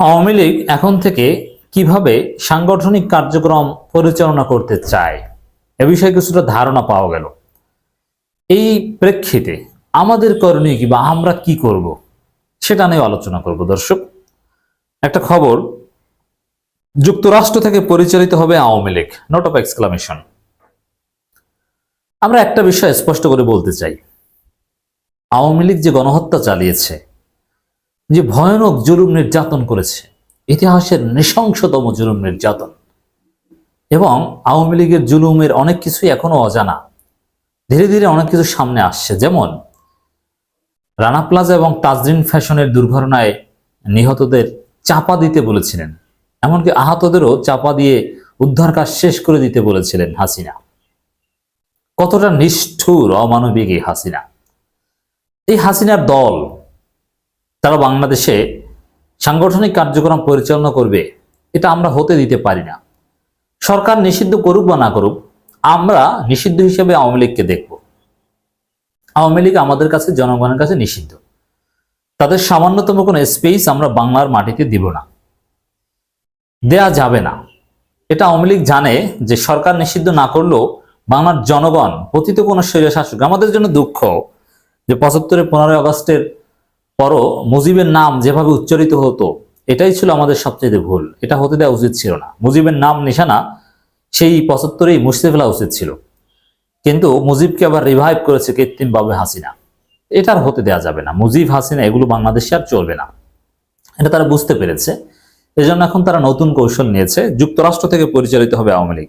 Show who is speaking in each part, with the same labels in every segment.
Speaker 1: আওয়ামী লীগ এখন থেকে কীভাবে সাংগঠনিক কার্যক্রম পরিচালনা করতে চায়? এ বিষয়ে কিছুটা ধারণা পাওয়া গেল। এই প্রেক্ষিতে আমাদের করণীয় কি বা আমরা কি করব সেটা নিয়ে আলোচনা করব দর্শক। একটা খবর, যুক্তরাষ্ট্র থেকে পরিচালিত হবে Awami League note of exclamation আমরা একটা বিষয় স্পষ্ট করে বলতে চাই। আওয়ামী লীগ যে গণহত্যা চালিয়েছে যে ভয়ানক জুলুম নির্যাতন করেছে। ইতিহাসের নৃশংসতম জুলুম নির্যাতন। এবং আওয়ামী লীগের জুলুমের অনেক কিছুই এখনও অজানা। ধীরে ধীরে অনেক কিছু সামনে আসছে। যেমন, রানা প্লাজা এবং তাজরিন ফ্যাশনের দুর্ঘটনায় নিহতদের চাপা দিতে বলেছিলেন। এমনকি আহতদেরও চাপা দিয়ে উদ্ধার কাজ শেষ করে দিতে বলেছিলেন হাসিনা। কতটা নিষ্ঠুর, অমানবিক এই হাসিনা। এই হাসিনার দল তারা বাংলাদেশে সাংগঠনিক কার্যক্রম পরিচালনা করবে, এটা আমরা হতে দিতে পারি না। সরকার নিষিদ্ধ করুক বা না করুক, আমরা নিষিদ্ধ হিসেবে আওয়ামী লীগকে দেখব। আওয়ামী লীগ আমাদের কাছে, জনগণের কাছে নিষিদ্ধ। তাদের সামান্যতম কোনো স্পেস আমরা বাংলার মাটিতে দিব না। দেয়া যাবে না। এটা আওয়ামী লীগ জানে যে সরকার নিষিদ্ধ না করলেও বাংলার জনগণ, পতিত কোনো শৈল আমাদের জন্য দুঃখ যে পঁচাত্তরের, পনেরোই আগস্টের পরও মুজিবের নাম যেভাবে উচ্চারিত হতো, এটাই ছিল আমাদের সবচেয়ে ভুল। এটা হতে দেওয়া উচিত ছিল না। মুজিবের নাম নিশানা সেই পঁচাত্তরেই মুছতে ফেলা উচিত ছিল। কিন্তু মুজিবকে আবার রিভাইভ করেছে কৃত্রিমভাবে হাসিনা। এটা আর হতে দেওয়া যাবে না। মুজিব, হাসিনা এগুলো বাংলাদেশে আর চলবে না। এটা তারা বুঝতে পেরেছে। এজন্য এখন তারা নতুন কৌশল নিয়েছে। যুক্তরাষ্ট্র থেকে পরিচালিত হবে আওয়ামী লীগ।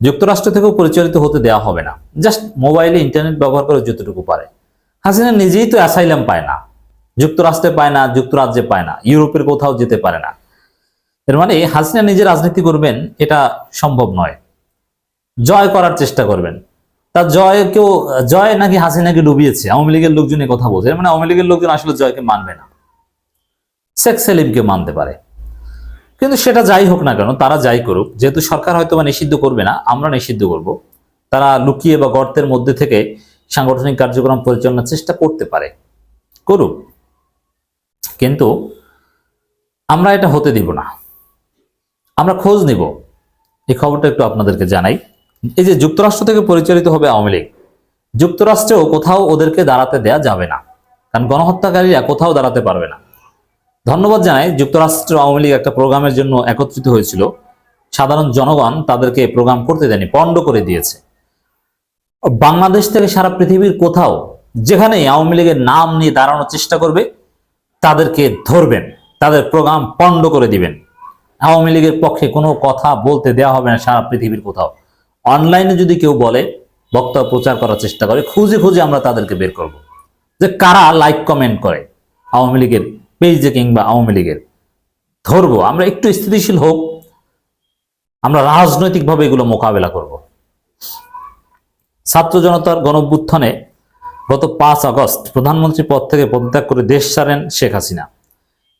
Speaker 1: যুক্তরাষ্ট্র থেকেও পরিচালিত হতে দেওয়া হবে না। জাস্ট মোবাইলে ইন্টারনেট ব্যবহার করে যতটুকু পারে। হাসিনা নিজেই তো অ্যাসাইলাম পায় না। যুক্তরাষ্ট্রে পায় না, যুক্তরাজ্যে পায় না, ইউরোপের কোথাও যেতে পারে না। এর মানে হাসিনা নিজে রাজনীতি করবেন, এটা সম্ভব নয়। জয় করার চেষ্টা করবেন। তার জয় কেউ জয় নাকি হাসিনাকে ডুবিয়েছে? আওয়ামী লীগের লোকজন এ কথা বলছে। মানে আওয়ামী লীগের লোকজন আসলে জয়কে মানবে না। শেখ সেলিমকে মানতে পারে। কিন্তু সেটা যাই হোক না কেন, তারা যাই করুক। যেহেতু সরকার হয়তো বা নিষিদ্ধ করবে না, আমরা নিষিদ্ধ করব। তারা লুকিয়ে বা গর্তের মধ্যে থেকে সাংগঠনিক কার্যক্রম পরিচালনার চেষ্টা করতে পারে। করুক। কিন্তু আমরা এটা হতে দিব না। আমরা খোঁজ নিব। এই খবরটা একটু আপনাদেরকে জানাই। এই যে যুক্তরাষ্ট্র থেকে পরিচালিত হবে আওয়ামী লীগ, যুক্তরাষ্ট্রেও কোথাও ওদেরকে দাঁড়াতে দেয়া যাবে না। কারণ গণহত্যাকারীরা কোথাও দাঁড়াতে পারবে না। ধন্যবাদ জানাই, যুক্তরাষ্ট্র আওয়ামী লীগ একটা প্রোগ্রামের জন্য একত্রিত হয়েছিল। সাধারণ জনগণ তাদেরকে প্রোগ্রাম করতে দেয়নি, পণ্ড করে দিয়েছে। বাংলাদেশ থেকে সারা পৃথিবীর কোথাও যেখানে আওয়ামী লীগের নাম নিয়ে দাঁড়ানোর চেষ্টা করবে তাদেরকে ধরবেন, তাদের প্রোগ্রাম পণ্ড করে দিবেন। আওয়ামী লীগের পক্ষে কোনো কথা বলতে দেওয়া হবে না সারা পৃথিবীর কোথাও। অনলাইনে যদি কেউ বলে বক্তব্য প্রচার করার চেষ্টা করে, খুঁজে খুঁজে আমরা তাদেরকে বের করব। যে কারা লাইক, কমেন্ট করে, আওয়ামী লীগের পেজে কিংবা আওয়ামী লীগের। ধরবো, আমরা একটু স্থিতিশীল হোক, আমরা রাজনৈতিকভাবে এগুলো মোকাবেলা করব। ছাত্র জনতার গণভ্যুত্থানে গত পাঁচ আগস্ট প্রধানমন্ত্রী পদ থেকে পদত্যাগ করে দেশ ছাড়েন শেখ হাসিনা।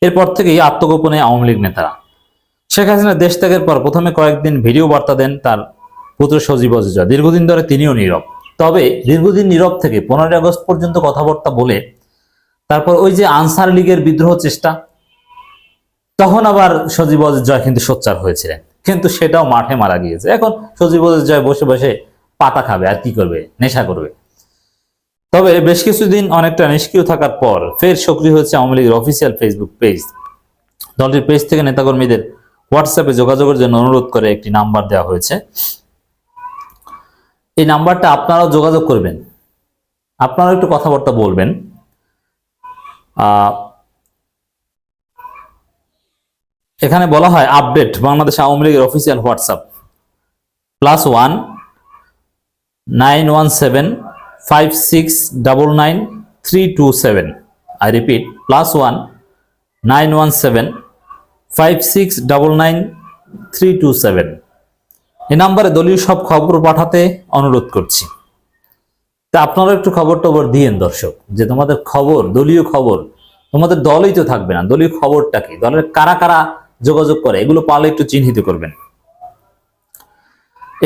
Speaker 1: এরপর থেকেই আত্মগোপনে আওয়ামী লীগ নেতারা। শেখ হাসিনা দেশ ত্যাগের পর প্রথমে কয়েকদিন ভিডিও বার্তা দেন তার পুত্র সজীব অজিজা। দীর্ঘদিন ধরে তিনিও নীরব। তবে দীর্ঘদিন নীরব থেকে পনেরোই আগস্ট পর্যন্ত কথাবার্তা বলে তারপর ওই যে আনসার লীগের বিদ্রোহ চেষ্টা, তখন আবার সজীব অজিত জয় কিন্তু সোচ্চার হয়েছিলেন। কিন্তু সেটাও মাঠে মারা গিয়েছে। এখন সজীব অজিত জয় বসে বসে পাতা খাবে, আর কি করবে? নেশা করবে। তবে বেশ কিছুদিন অনেকটা নিষ্ক্রিয় থাকার পর ফের সক্রিয় হয়েছে আওয়ামী লীগের অফিসিয়াল ফেসবুক পেজ দলটির পেজ থেকে নেতাকর্মীদের হোয়াটসঅ্যাপে যোগাযোগের জন্য অনুরোধ করে একটি নাম্বার দেওয়া হয়েছে। এই নাম্বারটা আপনারাও যোগাযোগ করবেন। আপনারাও একটু কথাবার্তা বলবেন। এখানে বলা হয় আপডেট বাংলাদেশ আওয়ামী লীগের official WhatsApp plus one nine one seven five six double nine three two seven I repeat plus one nine one seven five six double nine three two seven এই নাম্বারে দলীয় সব খবর পাঠাতে অনুরোধ করছি। তা আপনারা একটু খবর টবর দিয়েন দর্শক, যে তোমাদের খবর, দলীয় খবর, তোমাদের দলই তো থাকবে না, দলীয় খবরটা কি? দলের কারা কারা যোগাযোগ করে, এগুলো পারলে একটু চিহ্নিত করবেন।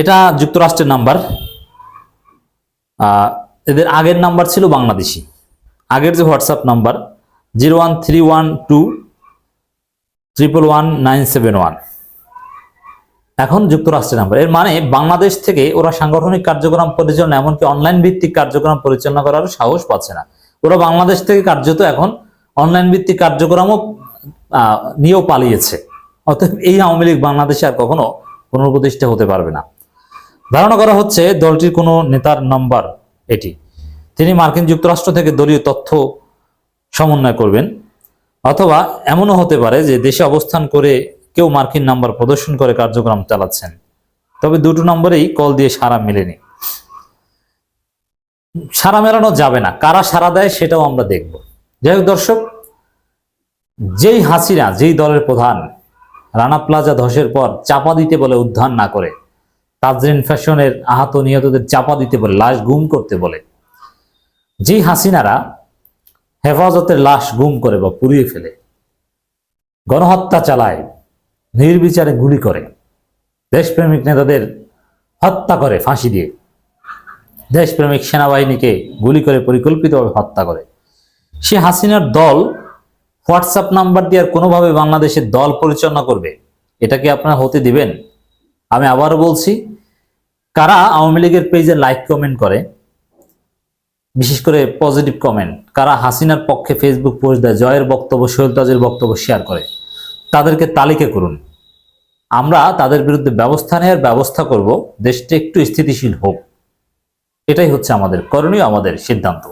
Speaker 1: এটা যুক্তরাষ্ট্রের নাম্বার। এদের আগের নাম্বার ছিল বাংলাদেশি। আগের যে WhatsApp number zero one three one two triple one nine seven one এখন যুক্তরাষ্ট্রের নাম্বার। এর মানে বাংলাদেশ থেকে ওরা সাংগঠনিক কার্যক্রম পরিচালনা, এমনকি অনলাইন ভিত্তিক কার্যক্রম পরিচালনা করার সাহস পাচ্ছে না। ওরা বাংলাদেশ থেকে কার্যত এখন অনলাইন ভিত্তিক কার্যক্রমও নিয়েও পালিয়েছে। অতএব এই আওয়ামী লীগ বাংলাদেশে আর কখনো পুনঃপ্রতিষ্ঠা হতে পারবে না। ধারণা করা হচ্ছে দলটির কোনো নেতার নাম্বার এটি। তিনি মার্কিন যুক্তরাষ্ট্র থেকে দলীয় তথ্য সমন্বয় করবেন। অথবা এমনও হতে পারে যে দেশে অবস্থান করে কেউ মার্কিন নাম্বার প্রদর্শন করে কার্যক্রম চালাচ্ছেন। তবে দুটো নম্বরেই কল দিয়ে সারা মেলেনি। সারা মেলানো যাবে না। কারা সারা দেয় সেটাও আমরা দেখব। যাই হোক দর্শক, যেই হাসিনা, যেই দলের প্রধান, রানা প্লাজা ধসের পর চাপা দিতে বলে উদ্ধার না করে তাজরিন ফ্যাশনের আহত নিহতদের চাপা দিতে বলে, লাশ গুম করতে বলে। যেই হাসিনারা হেফাজতের লাশ গুম করে বা পুড়িয়ে ফেলে। গণহত্যা চালায়, নির্বিচারে গুলি করে। দেশপ্রেমিক নেতাদের হত্যা করে, ফাঁসি দিয়ে। দেশপ্রেমিক সেনাবাহিনীকে গুলি করে, পরিকল্পিতভাবে হত্যা করে। সে হাসিনার দল হোয়াটসঅ্যাপ নাম্বার দিয়ে আর কোনোভাবে বাংলাদেশের দল পরিচালনা করবে, এটা কি আপনারা হতে দিবেন? আমি আবারও বলছি, কারা আওয়ামী লীগের পেজে লাইক কমেন্ট করে, বিশেষ করে পজিটিভ কমেন্ট কারা হাসিনার পক্ষে ফেসবুক পোস্ট দেয়, জয়ের বক্তব্য সোহেল তাজের বক্তব্য শেয়ার করে, তাদেরকে তালিকা করুন। আমরা তাদের বিরুদ্ধে ব্যবস্থা নেওয়ার ব্যবস্থা করব, দেশটা একটু স্থিতিশীল হোক। এটাই হচ্ছে আমাদের করণীয়, আমাদের সিদ্ধান্ত।